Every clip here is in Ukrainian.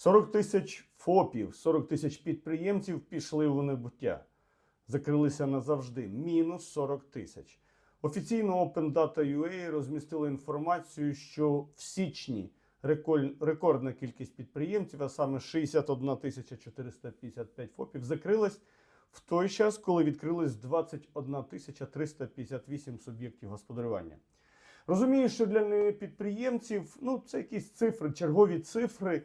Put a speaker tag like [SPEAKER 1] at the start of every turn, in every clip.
[SPEAKER 1] 40 тисяч ФОПів, 40 тисяч підприємців пішли в небуття. Закрилися назавжди. Мінус 40 тисяч. Офіційно Open Data UA інформацію, що в січні рекордна кількість підприємців, а саме 61 тисяча 455 ФОПів, закрилась в той час, коли відкрилось 21 тисяча 358 суб'єктів господарювання. Розумію, що для підприємців ну, це якісь цифри, чергові цифри,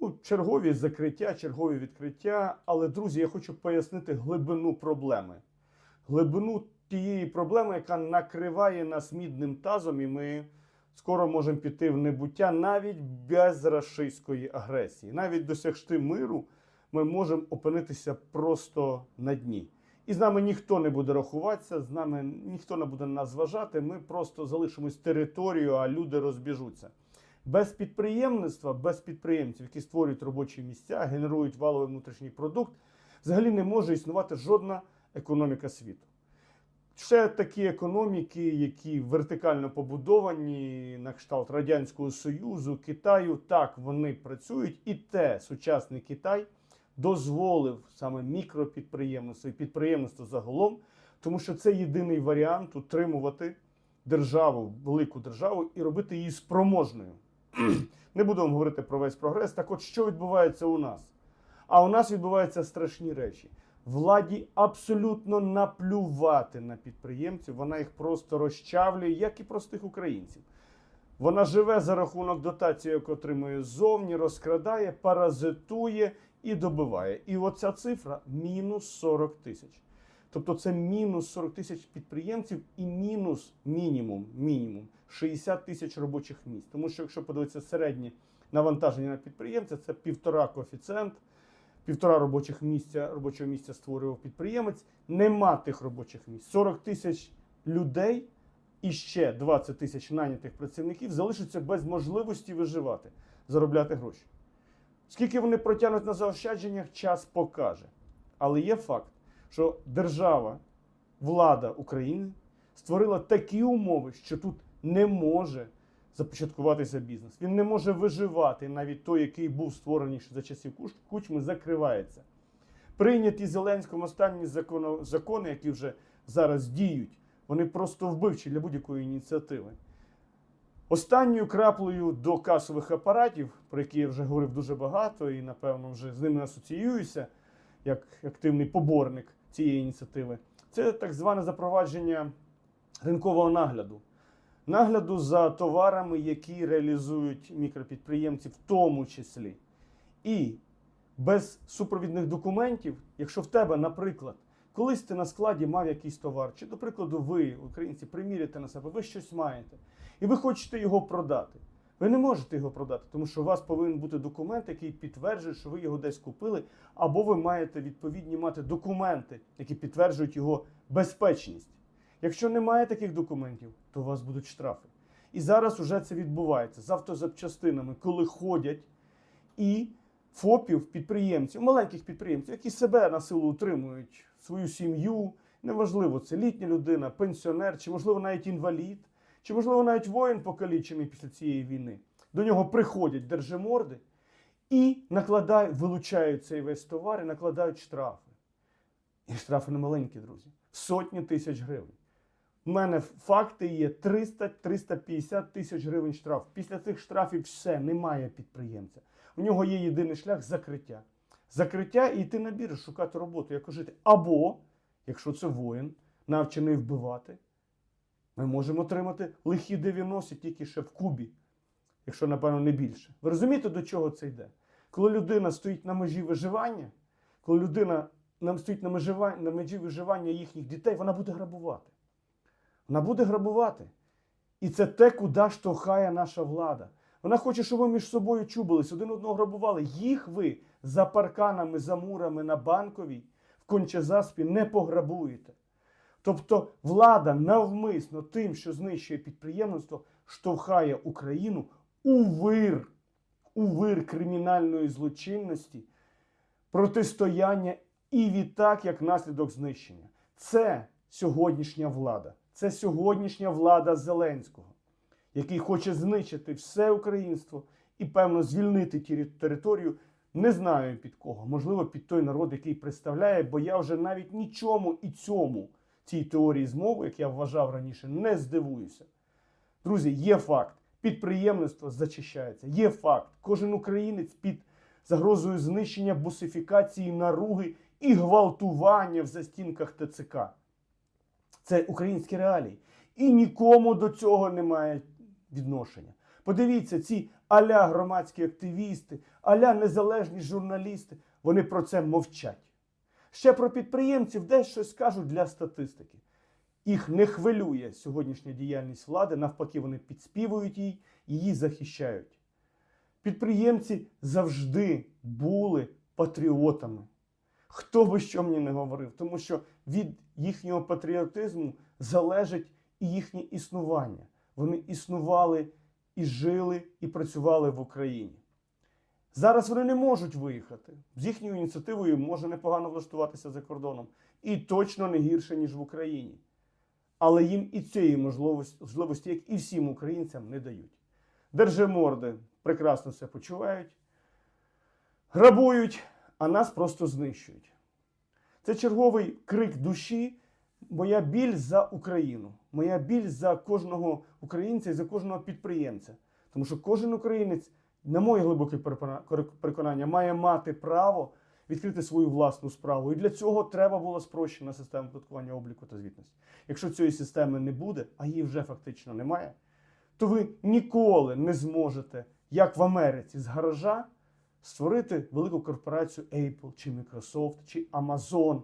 [SPEAKER 1] ну, чергові закриття, чергові відкриття. Але, друзі, я хочу пояснити глибину проблеми. Глибину тієї проблеми, яка накриває нас мідним тазом, і ми скоро можемо піти в небуття навіть без рашистської агресії. Навіть досягти миру ми можемо опинитися просто на дні. І з нами ніхто не буде рахуватися, з нами ніхто не буде нас зважати. Ми просто залишимось територією, а люди розбіжуться. Без підприємництва, без підприємців, які створюють робочі місця, генерують валовий внутрішній продукт, взагалі не може існувати жодна економіка світу. Ще такі економіки, які вертикально побудовані на кшталт Радянського Союзу, Китаю, так вони працюють, і те сучасний Китай дозволив саме мікропідприємництво і підприємництво загалом, тому що це єдиний варіант утримувати державу, велику державу і робити її спроможною. Не вам говорити про весь прогрес. Так от що відбувається у нас? А у нас відбуваються страшні речі. Владі абсолютно наплювати на підприємців, вона їх просто розчавлює, як і простих українців. Вона живе за рахунок дотації, яку отримує ззовні, розкрадає, паразитує і добиває. І оця цифра мінус 40 тисяч. Тобто це мінус 40 тисяч підприємців і мінус мінімум, мінімум 60 тисяч робочих місць. Тому що якщо подивитися середнє навантаження на підприємця, це півтора коефіцієнт, півтора робочих місця, робочого місця створював підприємець. Нема тих робочих місць. 40 тисяч людей і ще 20 тисяч нанятих працівників залишаться без можливості виживати, заробляти гроші. Скільки вони протягнуть на заощадженнях, час покаже. Але є факт, що держава, влада України створила такі умови, що тут не може започаткуватися бізнес. Він не може виживати. Навіть той, який був створений за часів кучми, закривається. Прийняті Зеленським останні закони, які вже зараз діють, вони просто вбивчі для будь-якої ініціативи. Останньою краплею до касових апаратів, про які я вже говорив дуже багато, і напевно вже з ними асоціююся як активний поборник цієї ініціативи, це так зване запровадження ринкового нагляду. Нагляду за товарами, які реалізують мікропідприємці, в тому числі. І без супровідних документів, якщо в тебе, наприклад, колись ти на складі мав якийсь товар, чи, до прикладу, ви, українці, приміряєте на себе, ви щось маєте, і ви хочете його продати. Ви не можете його продати, тому що у вас повинен бути документ, який підтверджує, що ви його десь купили, або ви маєте відповідні мати документи, які підтверджують його безпечність. Якщо немає таких документів, то у вас будуть штрафи. І зараз уже це відбувається з автозапчастинами, коли ходять і ФОПів, підприємців, маленьких підприємців, які себе на силу утримують, свою сім'ю. Неважливо, це літня людина, пенсіонер, чи, можливо, навіть інвалід, чи, можливо, навіть воїн покалічений після цієї війни. До нього приходять держиморди і накладають, вилучають цей весь товар і накладають штрафи. І штрафи не маленькі, друзі. Сотні тисяч гривень. У мене факти є 300-350 тисяч гривень штраф. Після цих штрафів все, немає підприємця. У нього є єдиний шлях закриття. Закриття і йти на біржу, шукати роботу, як жити. Або, якщо це воїн, навчений вбивати, ми можемо отримати лихі 90 тільки ще в Кубі, якщо, напевно, не більше. Ви розумієте, до чого це йде? Коли людина стоїть на межі виживання, коли людина нам стоїть на межі, виживання їхніх дітей, вона буде грабувати. Вона буде грабувати. І це те, куди штовхає наша влада. Вона хоче, щоб ви між собою чубились, один одного грабували. Їх ви за парканами, за мурами на банковій в кончезаспі не пограбуєте. Тобто влада навмисно тим, що знищує підприємництво, штовхає Україну у вир, у вир кримінальної злочинності, протистояння і відтак як наслідок знищення. Це сьогоднішня влада. Це сьогоднішня влада Зеленського, який хоче знищити все українство і, певно, звільнити територію. Не знаю під кого. Можливо, під той народ, який представляє, бо я вже навіть нічому і цьому цій теорії змови, як я вважав раніше, не здивуюся. Друзі, є факт. Підприємництво зачищається. Є факт. Кожен українець під загрозою знищення, бусифікації, наруги і гвалтування в застінках ТЦК. Це українські реалії. І нікому до цього немає відношення. Подивіться, ці аля громадські активісти, аля незалежні журналісти, вони про це мовчать. Ще про підприємців десь щось скажуть для статистики. Їх не хвилює сьогоднішня діяльність влади, навпаки, вони підспівують їй, її захищають. Підприємці завжди були патріотами. Хто би що мені не говорив, тому що від їхнього патріотизму залежить і їхнє існування. Вони існували і жили, і працювали в Україні. Зараз вони не можуть виїхати. З їхньою ініціативою може непогано влаштуватися за кордоном. І точно не гірше, ніж в Україні. Але їм і цієї можливості, як і всім українцям, не дають. Держиморди прекрасно себе почувають, грабують, а нас просто знищують. Це черговий крик душі, моя біль за Україну, моя біль за кожного українця і за кожного підприємця. Тому що кожен українець, на моє глибоке переконання, має мати право відкрити свою власну справу. І для цього треба була спрощена система податкування обліку та звітності. Якщо цієї системи не буде, а її вже фактично немає, то ви ніколи не зможете, як в Америці, з гаража створити велику корпорацію Apple чи Microsoft чи Amazon.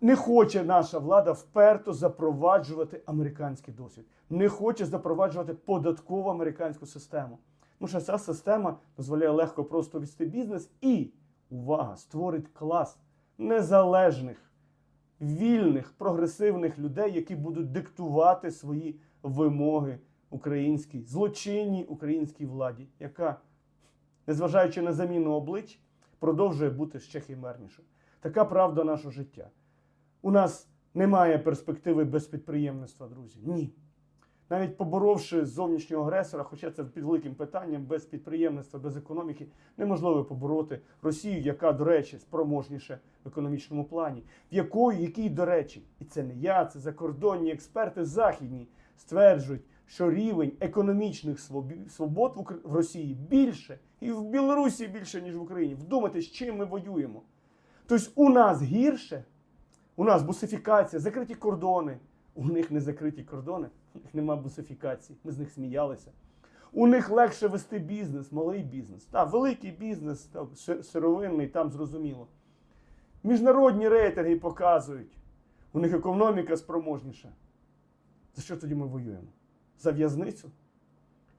[SPEAKER 1] Не хоче наша влада вперто запроваджувати американський досвід. Не хоче запроваджувати податкову американську систему. Тому що ця система дозволяє легко просто вести бізнес і, увага, створить клас незалежних, вільних, прогресивних людей, які будуть диктувати свої вимоги українській, злочинній українській владі, яка, незважаючи на заміну облич, продовжує бути ще химернішою. Така правда нашого життя. У нас немає перспективи без підприємництва, друзі. Ні. Навіть поборовши зовнішнього агресора, хоча це під великим питанням, без підприємництва, без економіки неможливо побороти Росію, яка, до речі, спроможніше в економічному плані, в якої, якій, до речі, і це не я, це закордонні експерти західні стверджують, що рівень економічних свобод в Росії більше, і в Білорусі більше, ніж в Україні. Вдумайтесь, з чим ми воюємо. Тобто у нас гірше, у нас бусифікація, закриті кордони. У них не закриті кордони, них нема бусифікації. Ми з них сміялися. У них легше вести бізнес, малий бізнес. Так, великий бізнес, так, сировинний, там зрозуміло. Міжнародні рейтинги показують, у них економіка спроможніша. За що тоді ми воюємо? За в'язницю,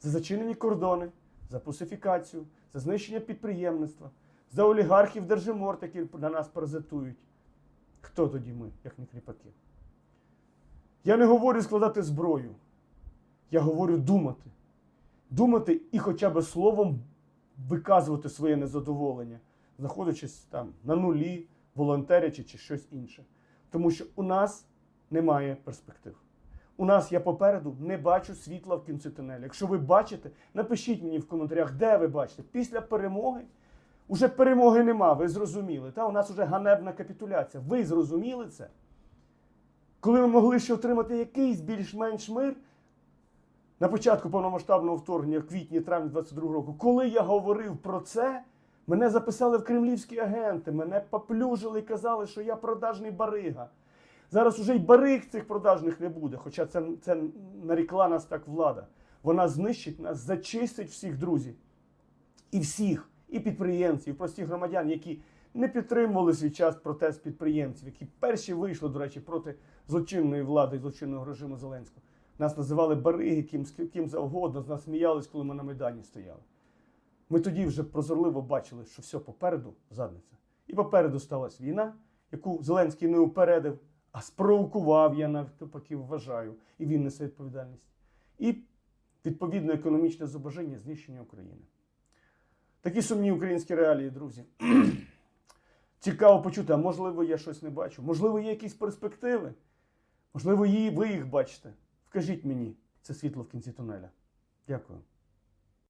[SPEAKER 1] за зачинені кордони, за бусифікацію, за знищення підприємництва, за олігархів держиморт, які на нас паразитують. Хто тоді ми, як не кріпаки? Я не говорю складати зброю. Я говорю думати. Думати і хоча б словом виказувати своє незадоволення, знаходячись там на нулі, волонтерячи чи щось інше. Тому що у нас немає перспектив. У нас я попереду не бачу світла в кінці тунелю. Якщо ви бачите, напишіть мені в коментарях, де ви бачите. Після перемоги уже перемоги нема, ви зрозуміли. Та у нас вже ганебна капітуляція. Ви зрозуміли це? Коли ми могли ще отримати якийсь більш-менш мир на початку повномасштабного вторгнення в квітні-травні 22 року, коли я говорив про це, мене записали в кремлівські агенти, мене поплюжили і казали, що я продажний барига. Зараз уже й бариг цих продажних не буде, хоча це, це нарікла нас так влада. Вона знищить нас, зачистить всіх друзів. І всіх, і підприємців, і простих громадян, які не підтримували свій час протест підприємців, які перші вийшли, до речі, проти злочинної влади і злочинного режиму Зеленського. Нас називали бариги, ким, ким завгодно, з нас сміялись, коли ми на Майдані стояли. Ми тоді вже прозорливо бачили, що все попереду задниця. І попереду сталася війна, яку Зеленський не упередив, а спровокував, я навпаки вважаю, і він несе відповідальність. І відповідно економічне зображення знищення України. Такі сумні українські реалії, друзі. Цікаво почути, а можливо, я щось не бачу. Можливо, є якісь перспективи. Можливо, ви їх бачите. Вкажіть мені це світло в кінці тунеля. Дякую.